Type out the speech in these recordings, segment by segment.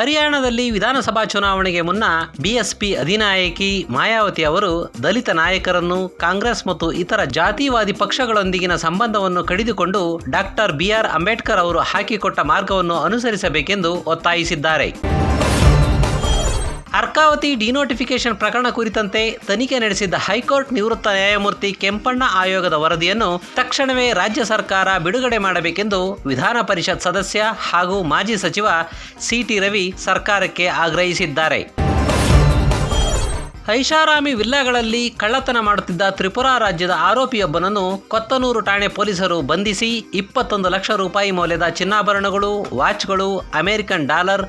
ಹರಿಯಾಣದಲ್ಲಿ ವಿಧಾನಸಭಾ ಚುನಾವಣೆಗೆ ಮುನ್ನ ಬಿಎಸ್ಪಿ ಅಧಿನಾಯಕಿ ಮಾಯಾವತಿ ಅವರು ದಲಿತ ನಾಯಕರನ್ನು ಕಾಂಗ್ರೆಸ್ ಮತ್ತು ಇತರ ಜಾತಿವಾದಿ ಪಕ್ಷಗಳೊಂದಿಗಿನ ಸಂಬಂಧವನ್ನು ಕಡಿದುಕೊಂಡು ಡಾಕ್ಟರ್ ಬಿಆರ್ ಅಂಬೇಡ್ಕರ್ ಅವರು ಹಾಕಿಕೊಟ್ಟ ಮಾರ್ಗವನ್ನು ಅನುಸರಿಸಬೇಕೆಂದು ಒತ್ತಾಯಿಸಿದ್ದಾರೆ. ಅರ್ಕಾವತಿ ಡಿನೋಟಿಫಿಕೇಶನ್ ಪ್ರಕರಣ ಕುರಿತಂತೆ ತನಿಖೆ ನಡೆಸಿದ್ದ ಹೈಕೋರ್ಟ್ ನಿವೃತ್ತ ನ್ಯಾಯಮೂರ್ತಿ ಕೆಂಪಣ್ಣ ಆಯೋಗದ ವರದಿಯನ್ನು ತಕ್ಷಣವೇ ರಾಜ್ಯ ಸರ್ಕಾರ ಬಿಡುಗಡೆ ಮಾಡಬೇಕೆಂದು ವಿಧಾನ ಪರಿಷತ್ ಸದಸ್ಯ ಹಾಗೂ ಮಾಜಿ ಸಚಿವ ಸಿಟಿ ರವಿ ಸರ್ಕಾರಕ್ಕೆ ಆಗ್ರಹಿಸಿದ್ದಾರೆ. ಐಷಾರಾಮಿ ವಿಲ್ಲಾಗಳಲ್ಲಿ ಕಳ್ಳತನ ಮಾಡುತ್ತಿದ್ದ ತ್ರಿಪುರಾ ರಾಜ್ಯದ ಆರೋಪಿಯೊಬ್ಬನನ್ನು ಕೊತ್ತನೂರು ಠಾಣೆ ಪೊಲೀಸರು ಬಂಧಿಸಿ ಇಪ್ಪತ್ತೊಂದು ಲಕ್ಷ ರೂಪಾಯಿ ಮೌಲ್ಯದ ಚಿನ್ನಾಭರಣಗಳು, ವಾಚ್ಗಳು, ಅಮೆರಿಕನ್ ಡಾಲರ್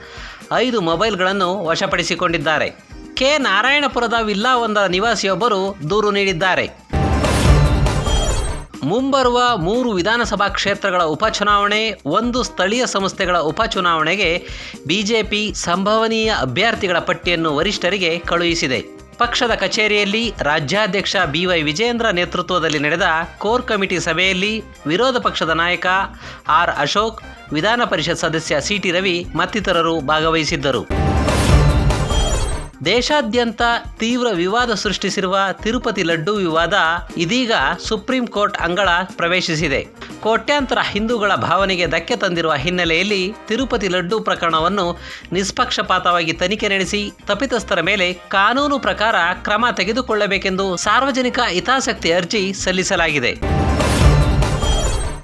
ಐದು ಮೊಬೈಲ್ಗಳನ್ನು ವಶಪಡಿಸಿಕೊಂಡಿದ್ದಾರೆ. ಕೆ. ನಾರಾಯಣಪುರದ ವಿಲ್ಲಾ ವಿಲ್ಲಾವೊಂದರ ನಿವಾಸಿಯೊಬ್ಬರು ದೂರು ನೀಡಿದ್ದಾರೆ. ಮುಂಬರುವ ಮೂರು ವಿಧಾನಸಭಾ ಕ್ಷೇತ್ರಗಳ ಉಪಚುನಾವಣೆ, ಒಂದು ಸ್ಥಳೀಯ ಸಂಸ್ಥೆಗಳ ಉಪಚುನಾವಣೆಗೆ ಬಿಜೆಪಿ ಸಂಭವನೀಯ ಅಭ್ಯರ್ಥಿಗಳ ಪಟ್ಟಿಯನ್ನು ವರಿಷ್ಠರಿಗೆ ಕಳುಹಿಸಿದೆ. ಪಕ್ಷದ ಕಚೇರಿಯಲ್ಲಿ ರಾಜ್ಯಾಧ್ಯಕ್ಷ ಬಿವೈ ವಿಜೇಂದ್ರ ನೇತೃತ್ವದಲ್ಲಿ ನಡೆದ ಕೋರ್ ಕಮಿಟಿ ಸಭೆಯಲ್ಲಿ ವಿರೋಧ ಪಕ್ಷದ ನಾಯಕ ಆರ್ ಅಶೋಕ್, ವಿಧಾನ ಪರಿಷತ್ ಸದಸ್ಯ ಸಿಟಿ ರವಿ ಮತ್ತಿತರರು ಭಾಗವಹಿಸಿದ್ದರು. ದೇಶಾದ್ಯಂತ ತೀವ್ರ ವಿವಾದ ಸೃಷ್ಟಿಸಿರುವ ತಿರುಪತಿ ಲಡ್ಡು ವಿವಾದ ಇದೀಗ ಸುಪ್ರೀಂ ಕೋರ್ಟ್ ಅಂಗಳ ಪ್ರವೇಶಿಸಿದೆ. ಕೋಟ್ಯಾಂತರ ಹಿಂದೂಗಳ ಭಾವನೆಗೆ ಧಕ್ಕೆ ತಂದಿರುವ ಹಿನ್ನೆಲೆಯಲ್ಲಿ ತಿರುಪತಿ ಲಡ್ಡು ಪ್ರಕರಣವನ್ನು ನಿಷ್ಪಕ್ಷಪಾತವಾಗಿ ತನಿಖೆ ನಡೆಸಿ ತಪ್ಪಿತಸ್ಥರ ಮೇಲೆ ಕಾನೂನು ಪ್ರಕಾರ ಕ್ರಮ ತೆಗೆದುಕೊಳ್ಳಬೇಕೆಂದು ಸಾರ್ವಜನಿಕ ಹಿತಾಸಕ್ತಿ ಅರ್ಜಿ ಸಲ್ಲಿಸಲಾಗಿದೆ.